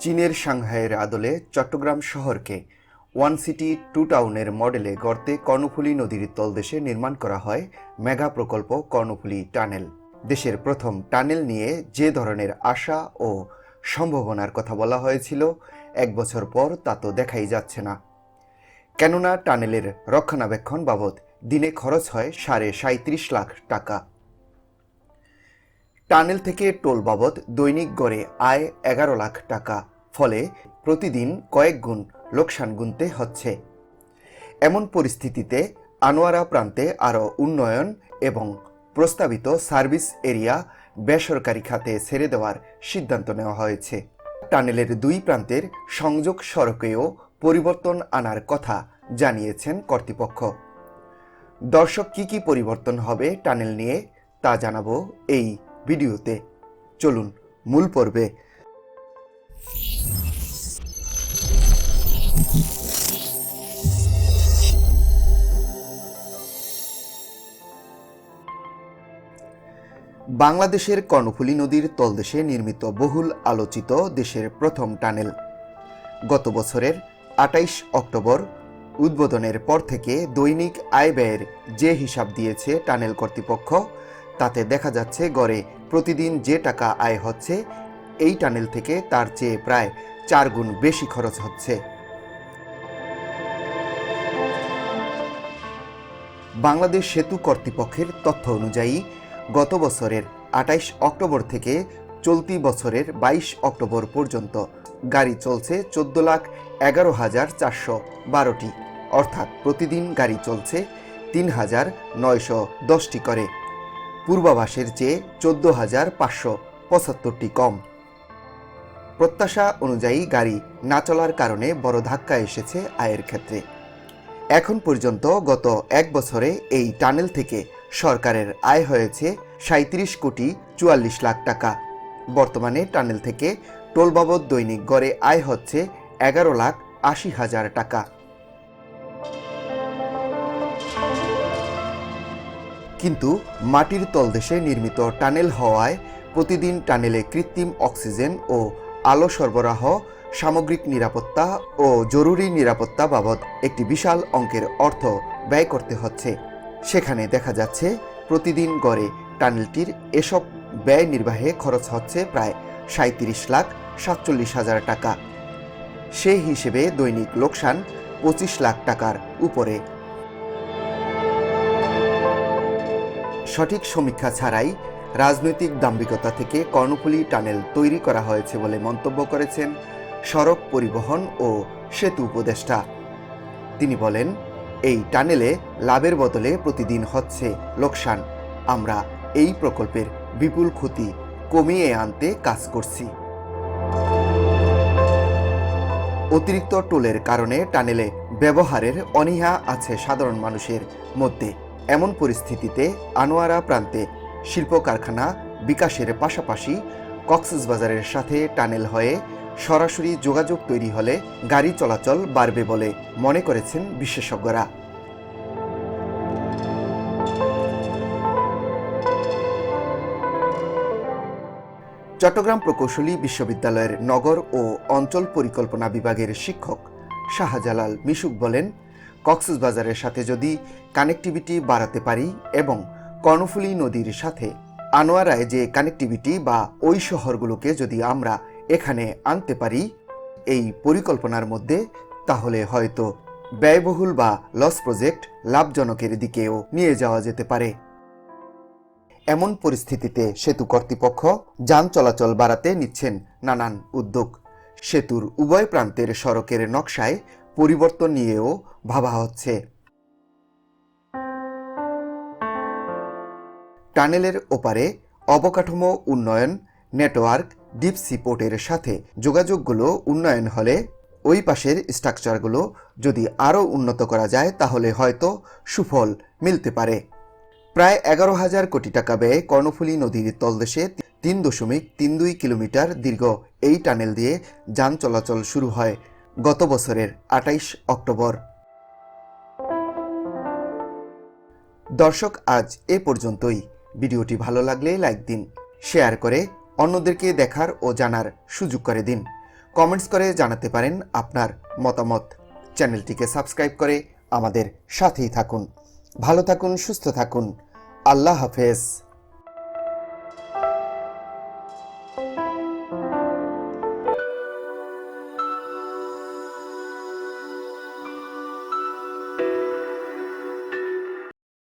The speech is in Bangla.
চীনের সাংহাইয়ের আদলে চট্টগ্রাম শহরকে ওয়ান সিটি টু টাউনের মডেলে গড়তে কর্ণফুলী নদীর তলদেশে নির্মাণ করা হয় মেগা প্রকল্প কর্ণফুলী টানেল। দেশের প্রথম টানেল নিয়ে যে ধরনের আশা ও সম্ভাবনার কথা বলা হয়েছিল, এক বছর পর তা তো দেখাই যাচ্ছে না। কেননা টানেলের রক্ষণাবেক্ষণ বাবদ দিনে খরচ হয় সাড়ে সাঁত্রিশ লাখ টাকা। টানেল থেকে টোল বাবদ দৈনিক গড়ে আয় এগারো লাখ টাকা, ফলে প্রতিদিন কয়েক গুণ লোকসান গুনতে হচ্ছে। এমন পরিস্থিতিতে আনোয়ারা প্রান্তে আরও উন্নয়ন এবং প্রস্তাবিত সার্ভিস এরিয়া বেসরকারি খাতে ছেড়ে দেওয়ার সিদ্ধান্ত নেওয়া হয়েছে। টানেলের দুই প্রান্তের সংযোগ সড়কেও পরিবর্তন আনার কথা জানিয়েছেন কর্তৃপক্ষ। দর্শক, কি কি পরিবর্তন হবে টানেল নিয়ে তা জানাব এই ভিডিওতে। চলুন মূল পর্বে। বাংলাদেশের কর্ণফুলী নদীর তলদেশে নির্মিত বহুল আলোচিত দেশের প্রথম টানেল। গত বছরের আটাইশ অক্টোবর উদ্বোধনের পর থেকে দৈনিক আয় ব্যয়ের যে হিসাব দিয়েছে টানেল কর্তৃপক্ষ তাতে দেখা যাচ্ছে গড়ে প্রতিদিন যে টাকা আয় হচ্ছে, এই টানেল থেকে তার চেয়ে প্রায় চার গুণ বেশি খরচ হচ্ছে। বাংলাদেশ সেতু কর্তৃপক্ষের তথ্য অনুযায়ী, গত বছরের আটাইশ অক্টোবর থেকে চলতি বছরের বাইশ অক্টোবর পর্যন্ত গাড়ি চলছে চোদ্দ লাখ এগারো হাজার চারশো বারোটি। অর্থাৎ প্রতিদিন গাড়ি চলছে তিন হাজার নয়শো দশটি করে। পূর্বাভাসের চেয়ে চোদ্দ হাজার পাঁচশো পঁচাত্তরটি কম। প্রত্যাশা অনুযায়ী গাড়ি না চলার কারণে বড় ধাক্কা এসেছে আয়ের ক্ষেত্রে। এখন পর্যন্ত গত এক বছরে এই টানেল থেকে সরকারের আয় হয়েছে সাঁত্রিশ কোটি চুয়াল্লিশ লাখ টাকা। বর্তমানে টানেল থেকে টোল বাবদ দৈনিক গড়ে আয় হচ্ছে এগারো লাখ আশি হাজার টাকা। কিন্তু মাটির তলদেশে নির্মিত টানেল হওয়ায় প্রতিদিন টানেলে কৃত্রিম অক্সিজেন ও আলো সরবরাহ, সামগ্রিক নিরাপত্তা ও জরুরি নিরাপত্তা বাবদ একটি বিশাল অঙ্কের অর্থ ব্যয় করতে হচ্ছে। সেখানে দেখা যাচ্ছে, প্রতিদিন গড়ে টানেলটির এসব ব্যয় নির্বাহে খরচ হচ্ছে প্রায় সাঁত্রিশ লাখ সাতচল্লিশ হাজার টাকা। সেই হিসেবে দৈনিক লোকসান পঁচিশ লাখ টাকার উপরে সঠিক সমীক্ষা ছাড়াই রাজনৈতিক দাম্ভিকতা থেকে কর্ণফুলী টানেল তৈরি করা হয়েছে বলে মন্তব্য করেছেন সড়ক পরিবহন ও সেতু উপদেষ্টা। তিনি বলেন, এই টানেলে লাভের বদলে প্রতিদিন হচ্ছে লোকসান। আমরা এই প্রকল্পের বিপুল ক্ষতি কমিয়ে আনতে কাজ করছি। অতিরিক্ত টোলের কারণে টানেলে ব্যবহারের অনীহা আছে সাধারণ মানুষের মধ্যে। এমন পরিস্থিতিতে আনোয়ারা প্রান্তে শিল্প কারখানা বিকাশের পাশাপাশি কক্সবাজারের সাথে টানেল হয়ে সরাসরি যোগাযোগ তৈরি হলে গাড়ি চলাচল বাড়বে বলে মনে করেছেন বিশেষজ্ঞরা। চট্টগ্রাম প্রকৌশলী বিশ্ববিদ্যালয়ের নগর ও অঞ্চল পরিকল্পনা বিভাগের শিক্ষক শাহজালাল মিশুক বলেন কক্সবাজারের সাথে যদি কানেক্টিভিটি বাড়াতে পারি এবং কর্ণফুলী নদীর সাথে আনোয়ারায় যে কানেক্টিভিটি বা ওই শহরগুলোকে যদি আমরা এখানে আনতে পারি এই পরিকল্পনার মধ্যে, তাহলে হয়তো ব্যয়বহুল বা লস প্রজেক্ট লাভজনকের দিকেও নিয়ে যাওয়া যেতে পারে। এমন পরিস্থিতিতে সেতু কর্তৃপক্ষ যান চলাচল বাড়াতে নিচ্ছেন নানান উদ্যোগ। সেতুর উভয় প্রান্তের সড়কের নকশায় পরিবর্তন নিয়েও ভাবা হচ্ছে। টানেলের ওপারে অবকাঠামো উন্নয়ন, নেটওয়ার্ক, ডিপ সিপোর্টের সাথে যোগাযোগগুলো উন্নয়ন হলে ওই পাশের স্ট্রাকচারগুলো যদি আরও উন্নত করা যায় তাহলে হয়তো সুফল মিলতে পারে। প্রায় এগারো হাজার কোটি টাকা ব্যয়ে কর্ণফুলী নদীর তলদেশে তিন দশমিক তিন দুই কিলোমিটার দীর্ঘ এই টানেল দিয়ে যান চলাচল শুরু হয় গত বছরের আটাইশ অক্টোবর। দর্শক, আজ এ পর্যন্তই। ভিডিওটি ভালো লাগলে লাইক দিন, শেয়ার করে অন্যদেরকে দেখার ও জানার সুযোগ করে দিন। কমেন্টস করে জানাতে পারেন আপনার মতামত। চ্যানেলটিকে সাবস্ক্রাইব করে আমাদের সাথেই থাকুন। ভালো থাকুন, সুস্থ থাকুন। আল্লাহ হাফেজ।